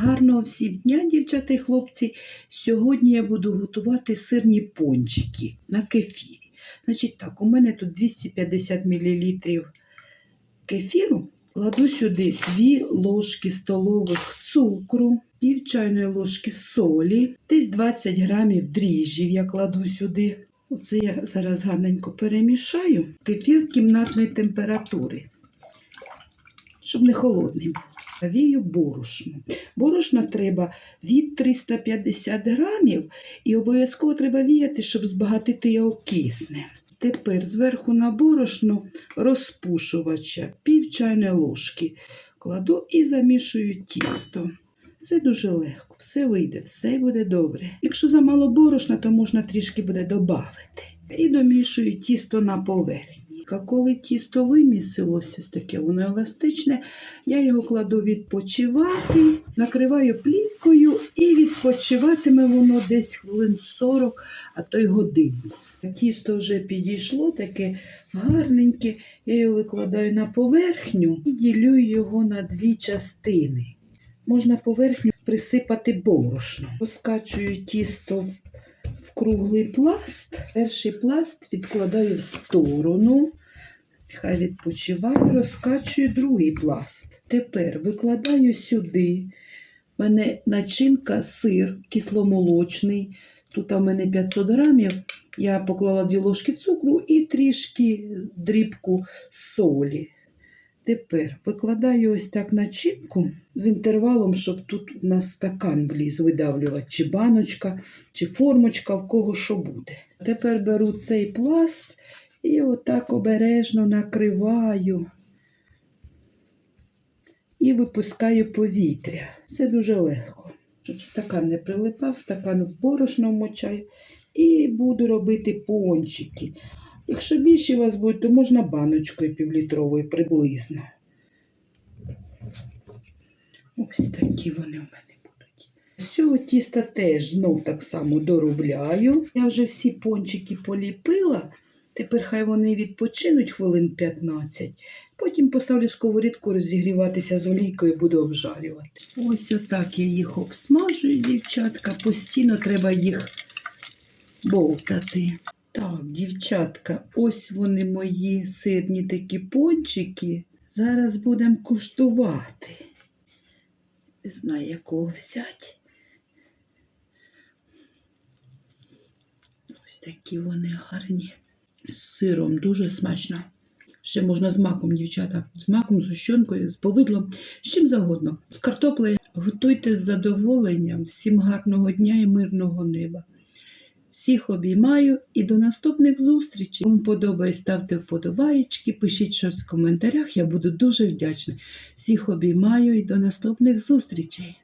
Гарного всім дня, дівчата і хлопці. Сьогодні я буду готувати сирні пончики на кефірі. Значить так, у мене тут 250 мл кефіру. Кладу сюди 2 ложки столових цукру, пів чайної ложки солі, десь 20 грамів дріжджів я кладу сюди. Оце я зараз гарненько перемішаю. Кефір кімнатної температури, щоб не холодний. Вію борошно. Борошна треба від 350 грамів і обов'язково треба віяти, щоб збагатити його кисне. Тепер зверху на борошно розпушувача пів чайної ложки кладу і замішую тісто. Все дуже легко, все вийде, все буде добре. Якщо замало борошна, то можна трішки буде додати. І домішую тісто на поверхні. А коли тісто вимісилось, ось таке воно еластичне, я його кладу відпочивати, накриваю плівкою і відпочиватиме воно десь хвилин 40, а то й годинку. Тісто вже підійшло, таке гарненьке. Я його викладаю на поверхню і ділю його на дві частини. Можна поверхню присипати борошно. Розкачую тісто в круглий пласт. Перший пласт відкладаю в сторону. Хай відпочиває, розкачую другий пласт. Тепер викладаю сюди. У мене начинка сир кисломолочний. Тут у мене 500 грамів. Я поклала 2 ложки цукру і трішки дрібку солі. Тепер викладаю ось так начинку з інтервалом, щоб тут у нас стакан вліз видавлювати, чи баночка, чи формочка, в кого що буде. Тепер беру цей пласт і отак обережно накриваю і випускаю повітря. Все дуже легко. Щоб стакан не прилипав, стакан в борошно вмочаю і буду робити пончики. Якщо більше у вас буде, то можна баночкою півлітровою приблизно. Ось такі вони у мене будуть. З цього тіста теж знов так само доробляю. Я вже всі пончики поліпила. Тепер хай вони відпочинуть хвилин 15. Потім поставлю сковорідку розігріватися з олійкою буду обжарювати. Ось отак я їх обсмажую, дівчатка. Постійно треба їх бовтати. Так, дівчатка, ось вони мої сирні такі пончики. Зараз будемо куштувати. Не знаю, якого взяти. Ось такі вони гарні. З сиром дуже смачно. Ще можна з маком, дівчата, з маком, з ущенкою, з повидлом, з чим завгодно. З картоплею. Готуйте з задоволенням. Всім гарного дня і мирного неба. Всіх обіймаю і до наступних зустрічей. Кому подобається, ставте вподобаєчки, пишіть щось в коментарях, я буду дуже вдячна. Всіх обіймаю і до наступних зустрічей.